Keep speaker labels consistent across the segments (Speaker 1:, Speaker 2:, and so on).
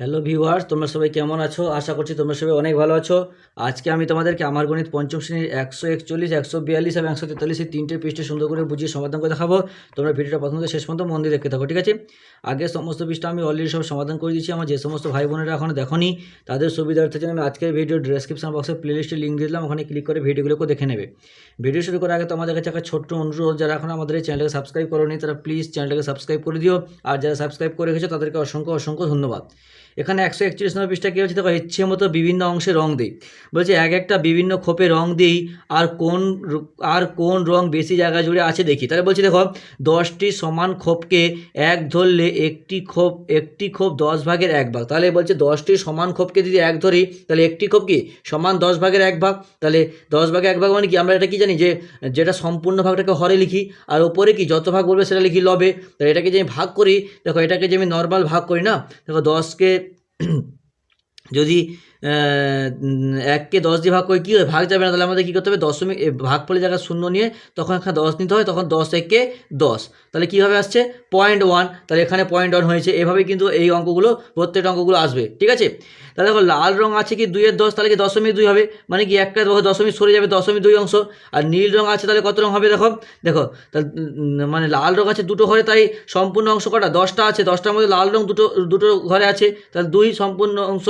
Speaker 1: Hello viewers তোমরা সবাই কেমন আছো? আশা করছি তোমরা সবাই অনেক ভালো আছো। আজকে আমি তোমাদেরকে আমার গণিত পঞ্চম শ্রেণির একশো একচল্লিশ, একশো বিয়াল্লিশ এবং একশো তেতাল্লিশ এই তিনটে পৃষ্ঠে সুন্দর করে বুঝিয়ে সমাধান করে দেখাবো। তোমরা ভিডিওটা প্রথম থেকে শেষ পর্যন্ত মন দিয়ে দেখতে থাকো, ঠিক আছে? আগে সমস্ত পৃষ্ঠা আমি অলরেডি সব সমাধান করে দিয়েছি। আমার যে সমস্ত ভাই বোনেরা এখনও দেখনি, তাদের সুবিধার্থে জন্য আমি আজকের ভিডিও ডেসক্রিপশন বক্সে প্লেলিস্টে লিঙ্ক দিয়ে দিলাম। ওখানে ক্লিক করে ভিডিওগুলোকে দেখে নেবে। ভিডিও শুরু করার আগে তোমাদের কাছে একটা ছোট্ট অনুরোধ, যারা এখন আমাদের এই চ্যানেলকে সাবস্ক্রাইব করোনি, তারা প্লিজ চ্যানেলটাকে সাবস্ক্রাইব করে দিও। আর যারা সাবস্ক্রাইব করে রেখেছো, তাদেরকে অসংখ্য অসংখ্য ধন্যবাদ। এখানে একশো একচল্লিশ নম্বর পৃষ্ঠা কী হচ্ছে দেখো, ইচ্ছে মতো বিভিন্ন অংশে রং দিই। বলছে, এক একটা বিভিন্ন খোপে রং দিই, আর কোন আর কোন রং বেশি জায়গা জুড়ে আছে দেখি। তাহলে বলছি, দেখো, দশটি সমান খোপকে এক ধরলে একটি খোপ একটি খোপ দশ ভাগের এক ভাগ। তাহলে বলছে, দশটি সমান খোপকে যদি এক ধরি, তাহলে একটি খোপ কি? সমান দশ ভাগের এক ভাগ। তাহলে দশ ভাগে এক ভাগ মানে কি? আমরা এটা কি জানি যে, যেটা সম্পূর্ণ ভাগটাকে হরে লিখি, আর ওপরে কি যত ভাগ বলবে সেটা লিখি লবে। তাহলে এটাকে যে আমি ভাগ করি, দেখো, এটাকে যে আমি নর্মাল ভাগ করি না, দেখো, দশকে যদি এককে দশ দিয়ে ভাগ করে কী হয় ভাগ যাবে না, তাহলে আমাদের কী করতে হবে? দশমিক ভাগ ফলে জায়গায় শূন্য নিয়ে তখন এখানে দশ নিতে হয়, তখন দশ একে দশ। তাহলে কীভাবে আসছে? পয়েন্ট ওয়ান তাহলে এখানে পয়েন্ট ওয়ান হয়েছে। এভাবে কিন্তু এই অঙ্কগুলো, প্রত্যেকটা অঙ্কগুলো আসবে, ঠিক আছে? তাহলে দেখো, লাল রং আছে কি দুইয়ের দশ, তাহলে কি দশমিক দুই হবে? মানে কি একটা দশমিক সরে যাবে, দশমিক দুই অংশ। আর নীল রং আছে, তাহলে কত রং হবে দেখো? দেখো, তাহলে মানে লাল রং আছে দুটো ঘরে, তাই সম্পূর্ণ অংশ কটা? দশটা আছে, দশটার মধ্যে লাল রং দুটো দুটো ঘরে আছে। তাহলে দুই সম্পূর্ণ অংশ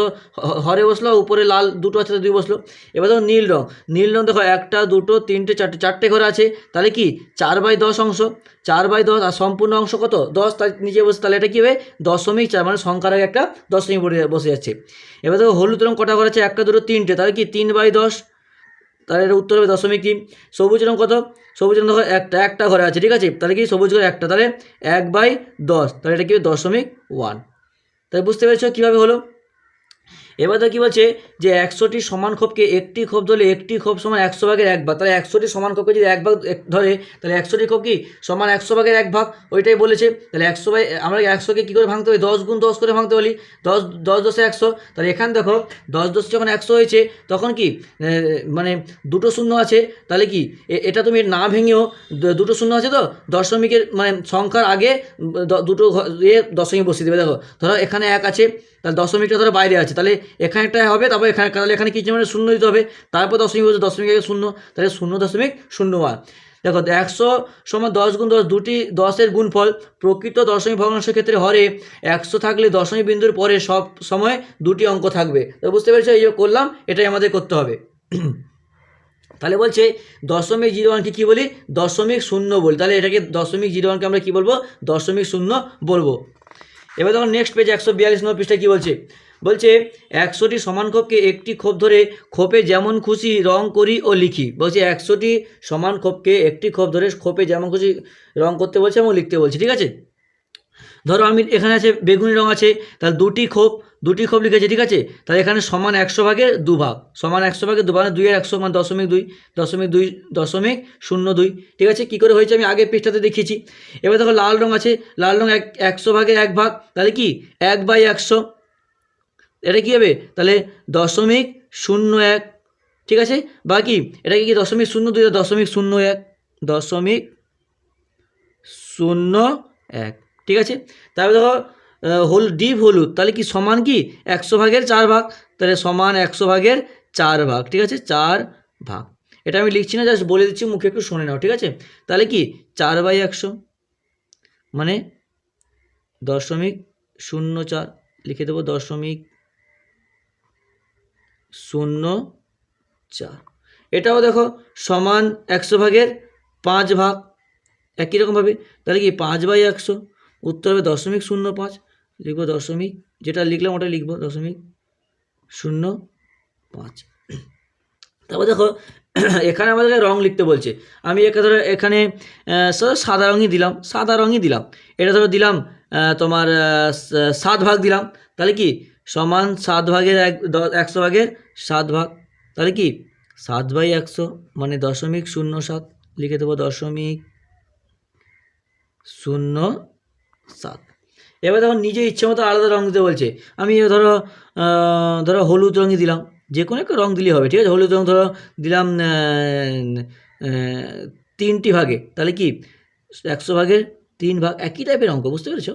Speaker 1: হরে বসল, উপরে লাল দুটো আছে দুই বসল। এবার দেখো নীল রং নীল রং দেখো একটা, দুটো, তিনটে, চারটে চারটে ঘর আছে। তাহলে কি? চার বাই দশ অংশ। চার বাই দশ, আর সম্পূর্ণ অংশ কত? দশ তার নিচে বসে, তাহলে এটা কী হবে? দশমিক চার মানে সংখ্যার আগে একটা দশমিক বসে- বসে যাচ্ছে। এবার দেখো হলুদ রং কটা ঘর আছে? একটা, দুটো, তিনটে, তাহলে কি? তিন বাই দশ। তাহলে এটা উত্তর হবে দশমিক কি? সবুজ রং কত? সবুজ রং দেখো একটা একটা ঘরে আছে, ঠিক আছে? তাহলে কি? সবুজ ঘরে একটা, তাহলে এক বাই দশ। তাহলে এটা কি হবে? দশমিক ওয়ান। তাহলে বুঝতে পেরেছ কীভাবে হলো? এবার তো কী বলছে যে একশোটি সমান খোপকে একটি খোপ ধরলে একটি খোপ সমান একশো ভাগের এক ভাগ। তাহলে একশোটি সমান খোপকে যদি এক ভাগ ধরে, তাহলে একশোটি খোপ কি? সমান একশো ভাগের এক ভাগ। ওইটাই বলেছে। তাহলে একশো বাই আমরা একশোকে কী করে ভাঙতে হবে দশ গুণ দশ করে ভাঙতে বলি। দশ দশ দশে একশো। তাহলে এখানে দেখো, দশ দশ যখন একশো হয়েছে, তখন কি? মানে দুটো শূন্য আছে। তাহলে কি? এটা তুমি না ভেঙেও দুটো শূন্য আছে তো? দশমিকের মানে সংখ্যার আগে দুটো ইয়ে দশমিক বসিয়ে দেবে। দেখো, ধরো এখানে এক আছে। তাহলে দশমিকটা ধরো বাইরে আছে। তাহলে এখানে একটা হবে, তারপর এখানে, তাহলে এখানে কিছু মানে শূন্য দিতে হবে? তারপর দশমিক বলছে দশমিক আগে শূন্য, তাহলে শূন্য দশমিক শূন্য ওয়ান দেখো, একশো সমান দশ গুণ দশ, দুটি দশের গুণফল, প্রকৃত দশমিক ভগ্নাংশের ক্ষেত্রে হরে, একশো থাকলে দশমিক বিন্দুর পরে সব সময় দুটি অঙ্ক থাকবে। তো বুঝতে পেরেছ? এই যে করলাম, এটাই আমাদের করতে হবে। তাহলে বলছে, দশমিক জিরো ওয়ানকে কী বলি? দশমিক শূন্য বলি। তাহলে এটাকে দশমিক জিরো ওয়ানকে আমরা কী বলব? দশমিক শূন্য বলব। এবার দেখো নেক্সট পেজ একশো বিয়াল্লিশ নম্বর পৃষ্ঠায় কী বলছে? বলছে, একশোটি সমান খোপকে একটি খোপ ধরে খোপে যেমন খুশি রং করি ও লিখি। বলছে, একশোটি সমান খোপকে একটি খোপ ধরে খোপে যেমন খুশি রং করতে বলছে এবং লিখতে বলছে, ঠিক আছে? ধরো আমি এখানে আছে বেগুনি রং আছে, তাহলে দুটি খোপ দুটি খোপ লিখেছে, ঠিক আছে? তাহলে এখানে সমান একশো ভাগে দু ভাগ, সমান একশো ভাগে দু ভাগ মানে দুইয়ের একশো মানে দশমিক দুই দশমিক দুই, দশমিক শূন্য দুই, ঠিক আছে? কী করে হয়েছে আমি আগের পৃষ্ঠাতে দেখিয়েছি। এবার দেখো লাল রং আছে, লাল রং এক, একশো ভাগে এক ভাগ, তাহলে কি? এক বাই একশো। এটা কী হবে? তাহলে দশমিক শূন্য এক, ঠিক আছে? বাকি, এটাকে কি দশমিক শূন্য দুই দশমিক শূন্য এক? দশমিক শূন্য এক। ঠিক আছে? তারপরে দেখো হল, ডিপ হলুদ, তাহলে কি সমান কি? একশো ভাগের চার ভাগ, তাহলে সমান একশো ভাগের চার ভাগ, ঠিক আছে? চার ভাগ। এটা আমি লিখছি না, জাস্ট বলে দিচ্ছি, মুখে একটু শুনে নাও, ঠিক আছে? তাহলে কি? চার বাই একশো মানে দশমিক শূন্য চার, লিখে দেবো দশমিক শূন্য চার। এটাও দেখো, সমান একশো ভাগের পাঁচ ভাগ, একই রকমভাবে, তাহলে কি? পাঁচ বাই একশো উত্তর হবে দশমিক শূন্য পাঁচ, লিখব দশমিক, যেটা লিখলাম ওটা লিখব, দশমিক শূন্য পাঁচ। তারপর দেখো, এখানে আমাদেরকে রং লিখতে বলছে। আমি একে ধরো এখানে সাদা রঙই দিলাম, সাদা রঙই দিলাম। এটা ধরো দিলাম তোমার সাত ভাগ দিলাম। তাহলে কি? সমান সাত ভাগের এক একশো ভাগের সাত ভাগ। তাহলে কি? সাত বাই একশো মানে দশমিক শূন্য সাত, লিখে দেবো দশমিক শূন্য সাত। এবার দেখো নিজে ইচ্ছে মতো আলাদা রঙ দিতে বলছে। আমি ধরো ধরো হলুদ রঙই দিলাম। যে কোনো একটা রঙ দিলেই হবে, ঠিক আছে? হলুদ রঙ ধরো দিলাম তিনটি ভাগে। তাহলে কি? একশো ভাগের তিন ভাগ, একই টাইপের অঙ্ক, বুঝতে পেরেছ?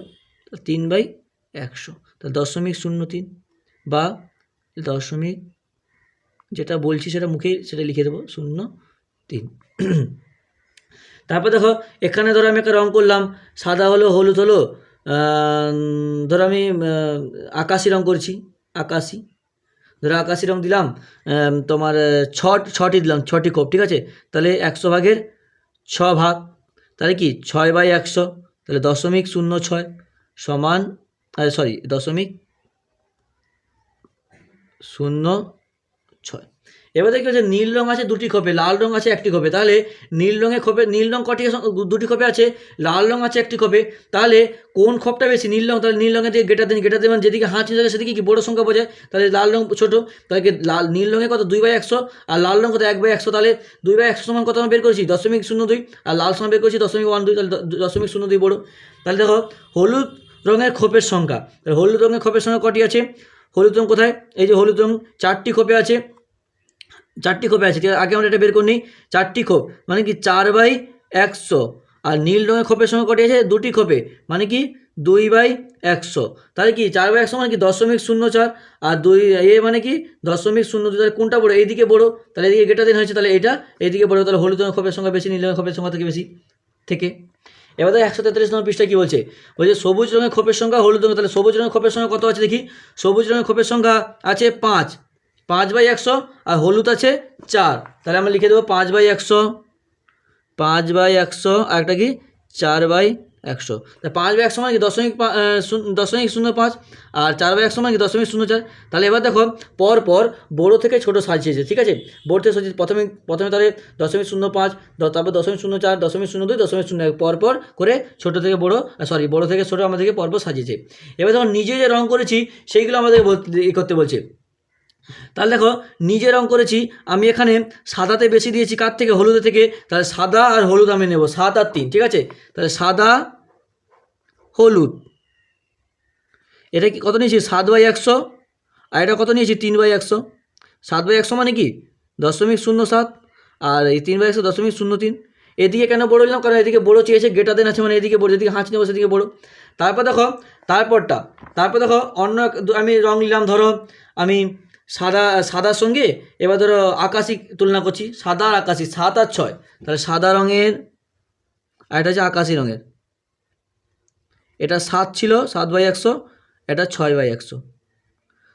Speaker 1: তিন বাই একশো। তাহলে দশমিক শূন্য তিন বা দশমিক যেটা বলছি সেটা মুখে সেটা লিখে দেবো, শূন্য তিন। তারপর দেখো এখানে ধরো আমি একটা রং করলাম সাদা হলো হলুদ হলো ধরো আমি আকাশি রং করছি আকাশি। ধরো আকাশি রং দিলাম তোমার আহ, ছ ছটি দিলাম ছটি কোপ ঠিক আছে? তাহলে একশো ভাগের ছ ভাগ তাহলে কি? ছয় বাই একশো তাহলে দশমিক শূন্য ছয় সমান সরি দশমিক শূন্য এবার দেখি হচ্ছে নীল রং আছে দুটি খোপে, লাল রং আছে একটি খোপে। তাহলে নীল রঙের খোপে, নীল রং কটি দুটি খোপে আছে, লাল রং আছে একটি খোপে। তাহলে কোন খোপটা বেশি নীল রং? তাহলে নীল রঙের দিকে গেটার দিন গেটার দেবেন যেদিকে হাঁচ থাকে সেদিকে কি বড় সংখ্যা বোঝায়? তাহলে লাল রং ছোটো, তাহলে লাল নীল রঙে কত? দুই বাই একশো। আর লাল রং কত? এক বাই একশো। তাহলে দুই বাই একশো সমান কত আমরা বের করেছি? দশমিক শূন্য দুই। আর লাল সমান বের করেছি দশমিক ওয়ান দুই, তাহলে দশমিক শূন্য দুই বড়। তাহলে দেখো, হলুদ রঙের খোপের সংখ্যা। তাহলে হলুদ রঙের খোপের সংখ্যা কটি আছে? হলুদ রং কোথায়? এই যে হলুদ রং, চারটি খোপে আছে। চারটি খোপে আছে, ঠিক আছে? আগে আমরা এটা বের করে নিই। চারটি খোপ মানে কি চার বাই একশো। আর নীল রঙের খোপের সঙ্গে কটি আছে? দুটি খোপে মানে কি দুই বাই একশো। তাহলে কি চার বাই একশো মানে কি দশমিক শূন্য চার? আর দুই এ মানে কি দশমিক শূন্য দুই, তাহলে কোনটা বড়ো? এইদিকে বড়ো। তাহলে এদিকে গেটা দিন হয়েছে, তাহলে এটা। এইদিকে বড়ো, তাহলে হলুদ রঙের খোপের সংখ্যা বেশি, নীল রঙের খোপের সংখ্যা থেকে বেশি থেকে। এবার একশো তেতাল্লিশ নম্বর পৃষ্ঠা কী বলছে? বলছে সবুজ রঙের খোপের সংখ্যা, হলুদ রঙের, তাহলে সবুজ রঙের খোপের সংখ্যা কত আছে দেখি? সবুজ রঙের খোপের সংখ্যা আছে পাঁচ। পাঁচ বাই একশো আর হলুদ আছে চার। তাহলে আমরা লিখে দেবো পাঁচ বাই একশো। পাঁচ বাই একশো আর একটা কি? চার বাই একশো। তা পাঁচ বাই একশো মানে কি? দশমিক দশমিক শূন্য পাঁচ আর চার বাই একশো মানে কি? দশমিক শূন্য চার। তাহলে এবার দেখো, পর পর বড়ো থেকে ছোটো সাজিয়েছে, ঠিক আছে? বড়ো থেকে সাজিয়েছে, প্রথমে প্রথমে তাহলে দশমিক শূন্য পাঁচ তারপর দশমিক শূন্য চার, দশমিক শূন্য দুই, দশমিক শূন্য এক। পর পর করে ছোটো থেকে বড়ো সরি বড়ো থেকে ছোটো আমাদেরকে পর পর সাজিয়েছে। এবার যখন নিজে যে রং করেছি, সেইগুলো আমাদের ই করতে বলছে। তাহলে দেখো নিজে রং করেছি, আমি এখানে সাদাতে বেশি দিয়েছি কার থেকে? হলুদে থেকে। তাহলে সাদা আর হলুদ আমি নেব, সাত আর তিন, ঠিক আছে? তাহলে সাদা, হলুদ। এটা কি কত নিয়েছি? সাত বাই একশো। আর এটা কত নিয়েছি? তিন বাই একশো। সাত বাই একশো মানে কি? দশমিক শূন্য সাত। আর এই তিন বাই একশো দশমিক শূন্য তিন। এদিকে কেন বড় নিলাম? কারণ এদিকে বড়ো চেয়েছে গেটার দেন আছে মানে এদিকে বড়ো, যেদিকে হাঁচ নেব সেদিকে বড়ো। তারপর দেখো, তারপরটা, তারপর দেখো, অন্য আমি রং নিলাম, ধরো, আমি সাদা সাদার সঙ্গে এবার ধরো আকাশি তুলনা করছি, সাদা আর আকাশি, সাত আর ছয়। তাহলে সাদা রঙের আর এটা হচ্ছে আকাশি রঙের। এটা সাত ছিল, সাত বাই একশো, এটা ছয় বাই একশো।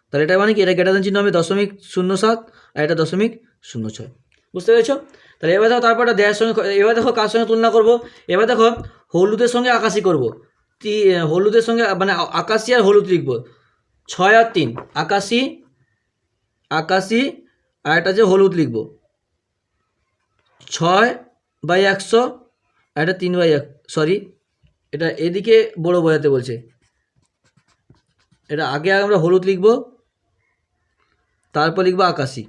Speaker 1: তাহলে এটা মানে কি? এটা গেটার চিহ্ন হবে দশমিক শূন্য সাত আর এটা দশমিক শূন্য ছয়। বুঝতে পেরেছ? তাহলে এবার দেখো তারপর দেহের সঙ্গে এবার দেখো কার সঙ্গে তুলনা করব? এবার দেখো হলুদের সঙ্গে আকাশি করব। তি হলুদের সঙ্গে মানে আকাশি আর হলুদ লিখব। ছয় আর তিন, আকাশি আকাশি, আর একটা যে হলুদ লিখব। ছয় বাই একশো, আর এটা তিন বাই এক সরি এটা এদিকে বড় বোঝাতে বলছে। এটা আগে আমরা হলুদ লিখব, তারপর লিখব আকাশি।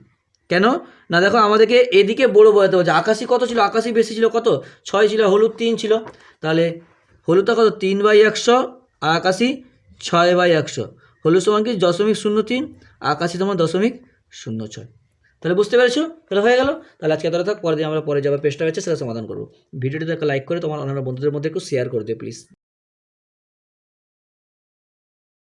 Speaker 1: কেন? না, দেখো আমাদেরকে এদিকে বড় বোঝাতে বলছে, আকাশি কত ছিল? আকাশি বেশি ছিল কত? ছয় ছিল, হলুদ তিন ছিল। তাহলে হলুদটা কত? তিন বাই একশো, আর আকাশি ছয় বাই একশো। হলুদ সমান কি? দশমিক শূন্য তিন, আকাশি তোমার দশমিক শূন্য ছয় তাহলে বুঝতে পেরেছ? তাহলে হয়ে গেল। তাহলে আজকে তারা থাক পরে দিন আমরা পরে যাবার পেস্টটা আছে সেটা সমাধান করব। ভিডিওটি একটা লাইক করে তোমার অন্যান্য বন্ধুদের মধ্যে একটু শেয়ার করে দিও প্লিজ